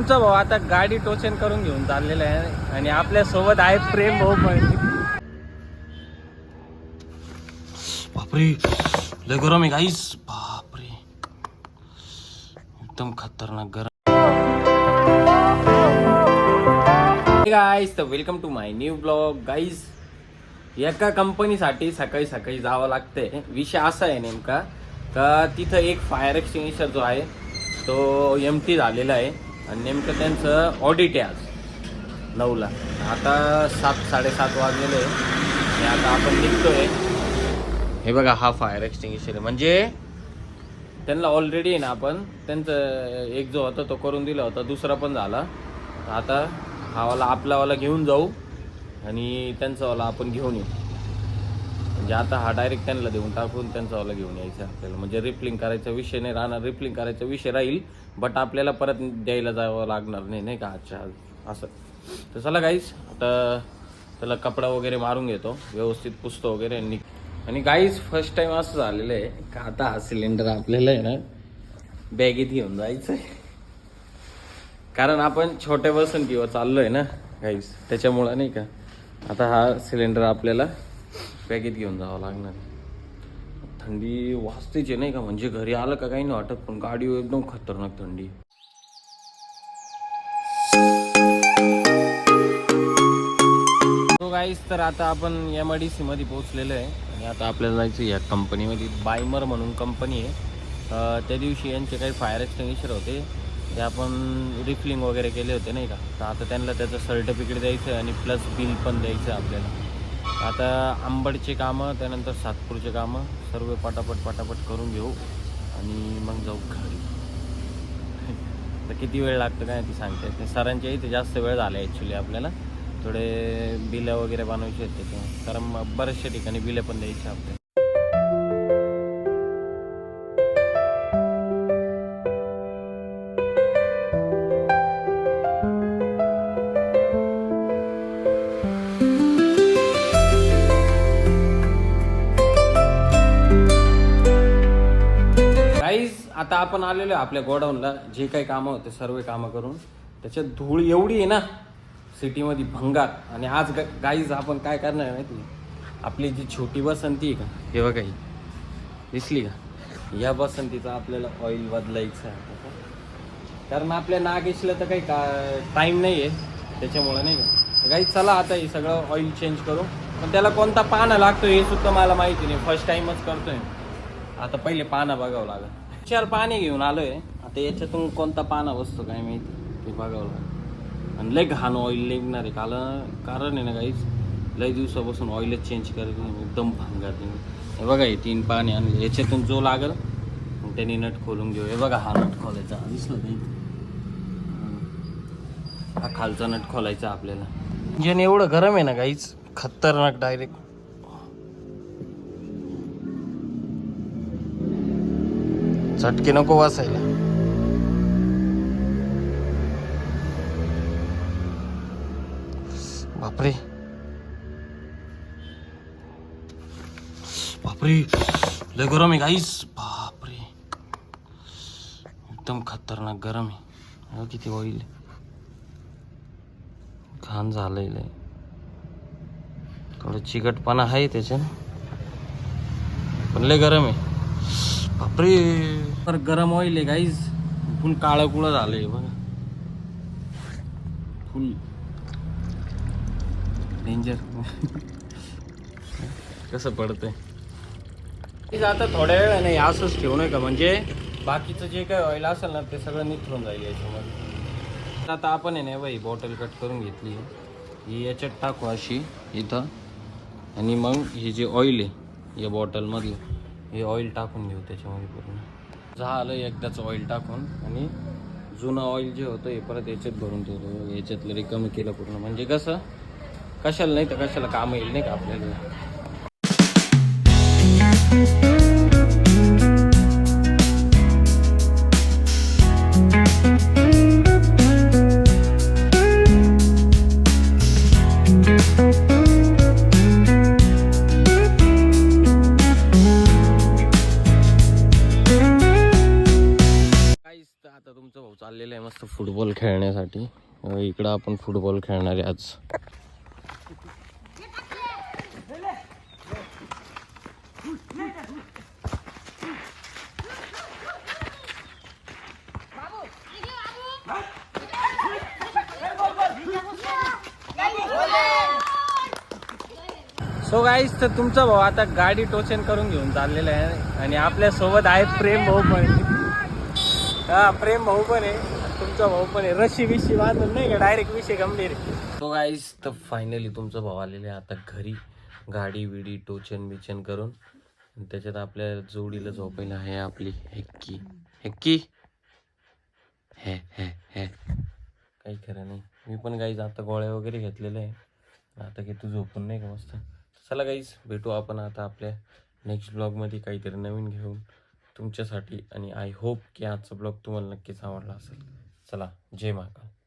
तुमचा भाऊ आता गाडी टोचन करून घेऊन चाललेला आहे आणि आपल्यासोबत आहे प्रेम भाऊ पण. बापरे लय गरम आहे गाईस बापरे. एकदम खतरनाक गरम. गाईस तर welcome to my new blog guys एका कंपनीसाठी सकाळी सकाळी जावं लागतंय. विषय असा आहे नेमका का तिथं एक फायर एक्सटिंग्विशर जो आहे तो एम टी झालेला आहे. आणि नेमकं त्यांचं ऑडिट आहे आज. नऊला. आता सात साडेसात वाजलेले आणि आता आपण निघतोय. हे बघा हा फायर एक्सटिंग्विशर म्हणजे त्यांना ऑलरेडी आहे ना आपण त्यांचं एक जो होता तो करून दिला होता दुसरा पण झाला. आता हा वाला आपलावाला घेऊन जाऊ. आणि त्यांचावाला आपण घेऊन येऊ. म्हणजे आता हा डायरेक्ट त्यांना देऊन टाकून त्यांचा वाला घेऊन यायचं आपल्याला. म्हणजे रिप्लिंग करायचा विषय नाही राहणार रिप्लिंग करायचा विषय राहील बट आपल्याला परत द्यायला जावं लागणार नाही नाही का? आजच्या असं. तर चला गाईस आता त्याला कपडा वगैरे मारून घेतो व्यवस्थित पुसतो वगैरे आणि आणि गाईज फर्स्ट टाइम असं झालेलं आहे का आता हा सिलेंडर आपल्याला आहे ना बॅगेत घेऊन जायचं आहे कारण आपण छोट्या चाललो आहे ना गाईस त्याच्यामुळं नाही का? आता हा सिलेंडर आपल्याला पॅकेट घेऊन जावं लागणार थंडी वाजतेच आहे नाही का? म्हणजे घरी आलं का काही नाही वाटत पण गाडी एकदम खतरनाक थंडी. तो गाईस तर आता आपण एम आय डी सी मध्ये पोहोचलेलो आहे. आणि आता आपल्याला जायचं या कंपनीमध्ये बायमर म्हणून कंपनी आहे. त्या दिवशी यांचे काही फायर एक्सटिंग्विशर होते. ते आपण रिफिलिंग वगैरे केले होते नाही का? तर आता त्यांना त्याचं सर्टिफिकेट द्यायचं आहे आणि प्लस बिल पण द्यायचं आहे आपल्याला. आता आंबडचे कामं त्यानंतर सातपूरचे कामं सर्व पटापट पटापट करून घेऊ आणि मग जाऊ घरी. तर किती वेळ लागतो काय ती सांगते ते सरांच्या इथे जास्त वेळ झाला ॲक्च्युली आपल्याला. थोडे बिलं वगैरे बनवायचे आहेत त्याच्या कारण मग बऱ्याचशा ठिकाणी बिलं पण द्यायची आपल्याला. आता आपण आलेलो आहे आपल्या गोडाऊनला जे काही कामं होते सर्व कामं करून. त्याच्यात धूळ एवढी आहे ना सिटीमध्ये भंगार. आणि आज गाईज आपण काय करणार माहिती नाही आपली जी छोटी बसंती आहे का? हे बघा ही. दिसली का? या बसंतीचा आपल्याला ऑइल बदलायचं आहे कारण आपल्या नागेशला तर काही का टाईम नाही आहे त्याच्यामुळं नाही का? गाई चला आता हे सगळं ऑइल चेंज करू. पण त्याला कोणता पाना लागतो हे सुद्धा मला माहिती नाही. फर्स्ट टाइमच करतोय. आता पहिले पाना बघावं लागेल. चार पाने घेऊन आलोय. आता याच्यातून कोणता पाना बसतो काय माहिती? ते बघावं लागेल. आणि लय घाण ऑइल निघणार आहे. काल कारण आहे ना काहीच लय दिवसापासून ऑइलच चेंज करत नाही एकदम भांगार हे बघा हे तीन पाने आणि याच्यातून जो लागल मग त्यांनी नट खोलून घेऊ. हे बघा हा नट खोलायचा. दिसलं नाही हा खालचा नट खोलायचा आपल्याला. इंजन एवढं गरम आहे ना काहीच खतरनाक डायरेक्ट चटके नको वाचायला बापरे. बापरे. लय गरम आहे गाईस बापरे. एकदम खतरनाक गरम आहे. किती होईल घाण झालंय लय. थोडं चिकटपणा आहे त्याच्यात पण लय गरम आहे. बापरे. तर गरम ऑइल आहे गाईज फुल काळं कुळं झालंय बघा. फुल. डेंजर कसं पडतंय? आता थोड्या वेळाने असंच ठेवू नये का म्हणजे बाकीचं जे काही ऑइल असेल ना ते सगळं निथरून जाईल याच्यामध्ये. आता आपण आहे ना बाई बॉटल कट करून घेतली. ही याच्यात टाकू अशी इथं. आणि मग हे जे ऑइल आहे या बॉटलमधलं हे ऑइल टाकून घेऊ त्याच्यामध्ये पूर्ण. झालं एकदाच ऑइल टाकून आणि जुनं ऑइल जे होतं हे परत याच्यात भरून ठेवतो याच्यातलं रिकमी केलं पूर्ण. म्हणजे कसं? कशाला नाही तर कशाला काम येईल नाही का आपल्याला? तर मस्त फुटबॉल खेळण्यासाठी. इकडं आपण फुटबॉल खेळणार आहे आज. सो गाईस तर तुमचा भाऊ आता गाडी टोचन करून घेऊन चाललेला आहे आणि आपल्यासोबत आहे प्रेम भाऊ पण. हा प्रेम भाऊ पण आहे. तुमचा भाऊ पण आहे. रशी बिशी बांधून नाही का? डायरेक्ट विषय गंभीर तो गाईस तर फायनली तुमचा भाऊ आलेले आहे आता घरी. गाडी विडी टोचन बिचन करून. त्याच्यात आपल्या जोडीला झोपायला आहे आपली हेक्की. हेक्की? हे हे हे. काही खरं नाही. मी पण गाईज आता गोळ्या वगैरे घेतलेल्या आहे. आता की तू झोपून नाही का मस्त? चला गाईज भेटू आपण आता आपल्या नेक्स्ट ब्लॉगमध्ये काहीतरी नवीन घेऊन तुमच्यासाठी. आणि आय होप की आजचा ब्लॉग तुम्हाला नक्कीच आवडला असेल. चला जय महाकाल.